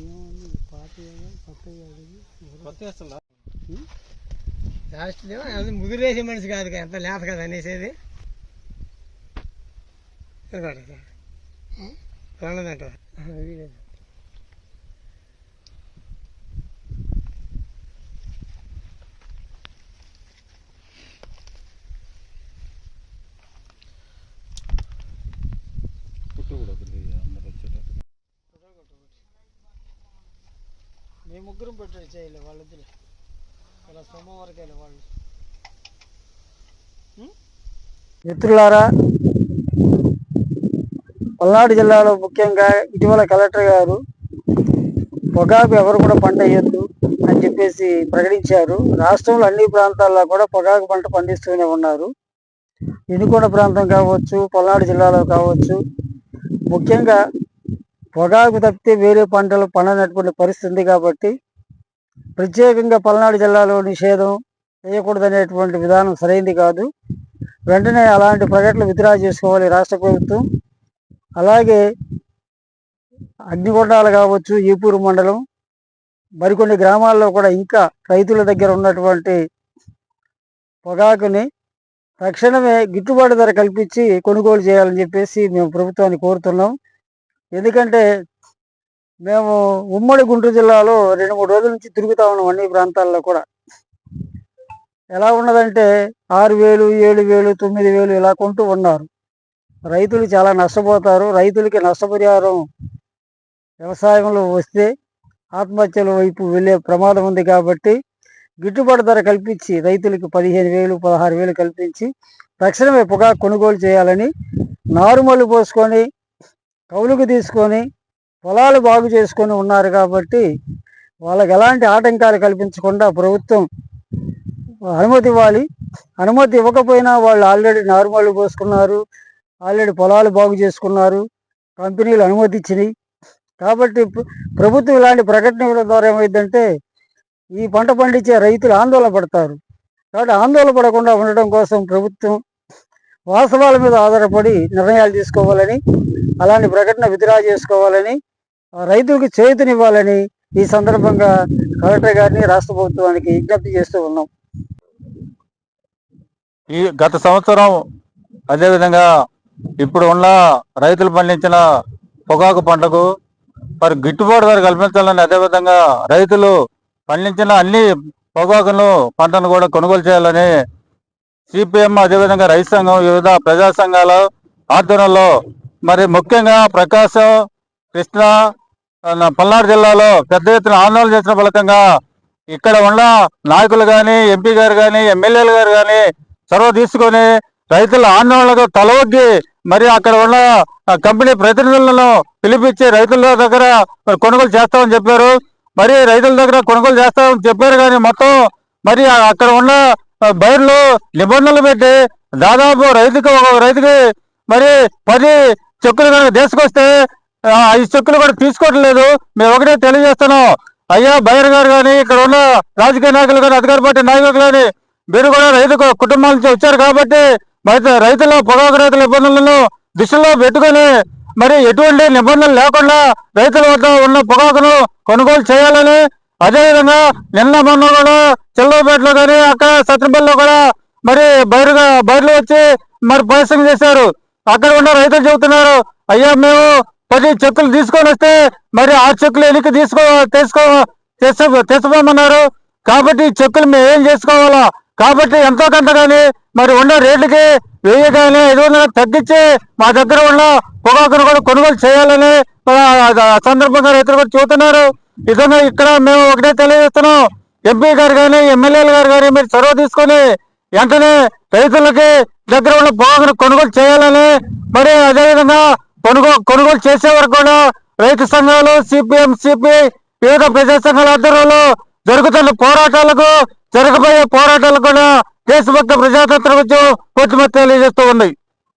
ఏముంది పాత కొత్త లాస్ట్ అది ముదిరేసే మనిషి కాదు ఎంత లేత కదా అనేసేది. కొనదంట మేము ముగ్గురం పెట్టాడు చేయలే వాళ్ళిద్దరు అలా స్తంభం వరకు వెళ్ళి మిత్రులారా పల్నాడు జిల్లాలో ముఖ్యంగా ఇటీవల కలెక్టర్ గారు పొగాకు ఎవరు కూడా పంట వేయొద్దు అని చెప్పేసి ప్రకటించారు. రాష్ట్రంలో అన్ని ప్రాంతాల్లో కూడా పొగాకు పంట పండిస్తూనే ఉన్నారు. ఇనుకొండ ప్రాంతం కావచ్చు పల్నాడు జిల్లాలో కావచ్చు. ముఖ్యంగా పొగాకు తప్పితే వేరే పంటలు పండనటువంటి పరిస్థితి ఉంది కాబట్టి ప్రత్యేకంగా పల్నాడు జిల్లాలో నిషేధం చేయకూడదనేటువంటి విధానం సరైంది కాదు. వెంటనే అలాంటి ప్రకటనలు విత్డ్రా చేసుకోవాలి రాష్ట్ర ప్రభుత్వం. అలాగే అగ్నికొండాలు కావచ్చు ఈపూరు మండలం మరికొన్ని గ్రామాల్లో కూడా ఇంకా రైతుల దగ్గర ఉన్నటువంటి పొగాకుని తక్షణమే గిట్టుబాటు ధర కల్పించి కొనుగోలు చేయాలని చెప్పేసి మేము ప్రభుత్వాన్ని కోరుతున్నాం. ఎందుకంటే మేము ఉమ్మడి గుంటూరు జిల్లాలో రెండు మూడు రోజుల నుంచి తిరుగుతా ఉన్నాం అన్ని ప్రాంతాల్లో కూడా. ఎలా ఉన్నదంటే ఆరు వేలు ఏడు వేలు తొమ్మిది వేలు ఇలా కొంటూ ఉన్నారు. రైతులు చాలా నష్టపోతారు. రైతులకి నష్టపరిహారం వ్యవసాయంలో వస్తే ఆత్మహత్యల వైపు వెళ్ళే ప్రమాదం ఉంది కాబట్టి గిట్టుబాటు ధర కల్పించి రైతులకు పదిహేను వేలు పదహారు వేలు కల్పించి తక్షణమే పొగాకు కొనుగోలు చేయాలని నారుమల్లు పోసుకొని కౌలుకు తీసుకొని పొలాలు బాగు చేసుకొని ఉన్నారు కాబట్టి వాళ్ళకి ఎలాంటి ఆటంకాలు కల్పించకుండా ప్రభుత్వం అనుమతి ఇవ్వాలి. అనుమతి ఇవ్వకపోయినా వాళ్ళు ఆల్రెడీ నార్మల్ పోసుకున్నారు ఆల్రెడీ పొలాలు బాగు చేసుకున్నారు కంపెనీలు అనుమతి ఇచ్చినాయి. కాబట్టి ప్రభుత్వం ఇలాంటి ప్రకటన ఇవ్వడం ద్వారా ఏమైందంటే ఈ పంట పండించే రైతులు ఆందోళన పడతారు. కాబట్టి ఆందోళన పడకుండా ఉండడం కోసం ప్రభుత్వం వాస్తవాల మీద ఆధారపడి నిర్ణయాలు తీసుకోవాలని అలాంటి ప్రకటన విత్డ్రా చేసుకోవాలని రైతులకు చేతునివ్వాలని ఈ సందర్భంగా కలెక్టర్ గారిని రాష్ట్ర ప్రభుత్వానికి విజ్ఞప్తి చేస్తూ ఉన్నాం. ఈ గత సంవత్సరం అదేవిధంగా ఇప్పుడు ఉన్న రైతులు పండించిన పొగాకు పంటకు మరి గిట్టుబాటు ధర కల్పించాలని అదేవిధంగా రైతులు పండించిన అన్ని పొగాకును పంటను కూడా కొనుగోలు చేయాలని సిపిఎం అదేవిధంగా రైతు సంఘం వివిధ ప్రజా సంఘాల ఆధ్వర్యంలో మరి ముఖ్యంగా ప్రకాశం కృష్ణా పల్నాడు జిల్లాలో పెద్ద ఎత్తున ఆందోళన చేసిన ఫలితంగా ఇక్కడ ఉన్న నాయకులు కానీ ఎంపీ గారు కానీ ఎమ్మెల్యేలు గారు కానీ చొరవ తీసుకొని రైతుల ఆందోళనకు తలవగ్గి మరి అక్కడ ఉన్న కంపెనీ ప్రతినిధులను పిలిపించి రైతుల దగ్గర మరి కొనుగోలు చేస్తామని చెప్పారు. మరి రైతుల దగ్గర కొనుగోలు చేస్తామని చెప్పారు కానీ మొత్తం మరి అక్కడ ఉన్న బయర్లు నిబంధనలు పెట్టి దాదాపు రైతుకి ఒక రైతుకి మరి పది చెక్కులు కనుక తీసుకొస్తే ఐదు చెక్కులు కూడా తీసుకోవట్లేదు. మేము ఒకటే తెలియజేస్తున్నాం. అయ్యా బైర్ గారు కానీ ఇక్కడ ఉన్న రాజకీయ నాయకులు కానీ అధికార పార్టీ నాయకులు కానీ మీరు కూడా రైతు కుటుంబాల నుంచి వచ్చారు కాబట్టి మరి రైతుల పొగాకు రైతుల ఇబ్బందులను దృష్టిలో పెట్టుకొని మరి ఎటువంటి నిబంధనలు లేకుండా రైతుల వద్ద ఉన్న పొగాకును కొనుగోలు చేయాలని అదేవిధంగా నిన్న మొన్న కూడా చిల్లపేటలో కానీ అక్కడ సత్రంపల్లిలో కూడా మరి బైరుగా బయర్లు వచ్చి మరి పరిశ్రమ చేశారు. అక్కడ ఉన్న రైతులు చెబుతున్నారు అయ్యా మేము పది చెక్కులు తీసుకొని వస్తే మరి ఆ చెక్కులు వెనక్కి తీసుకో తీసుకో తీసు కాబట్టి ఈ చెక్కులు మేము ఏం చేసుకోవాలా? కాబట్టి ఎంతో కొంత కానీ మరి ఉన్న రేట్లకి వెయ్యి కానీ ఐదు వందలు తగ్గించి మా దగ్గర ఉన్న పొగాకును కూడా కొనుగోలు చేయాలని సందర్భంగా రైతులు కూడా చెబుతున్నారు. ఇదన్నా ఇక్కడ మేము ఒకటే తెలియజేస్తున్నాం. ఎంపీ గారు కానీ ఎమ్మెల్యేలు గారు కానీ మీరు చొరవ తీసుకొని వెంటనే రైతులకి దగ్గర ఉన్న పొగాకును కొనుగోలు చేయాలని మరి అదేవిధంగా కొనుగోలు కొనుగోలు చేసే వరకు కూడా రైతు సంఘాలు సిపిఎం సిపి వివిధ ప్రజా సంఘాల ఆధ్వర్యంలో జరుగుతున్న పోరాటాలకు జరగబోయే పోరాటాలకు కూడా దేశభక్త ప్రజాతంత్ర ఉద్యమం కొద్దిమతి తెలియజేస్తూ ఉన్నాయి.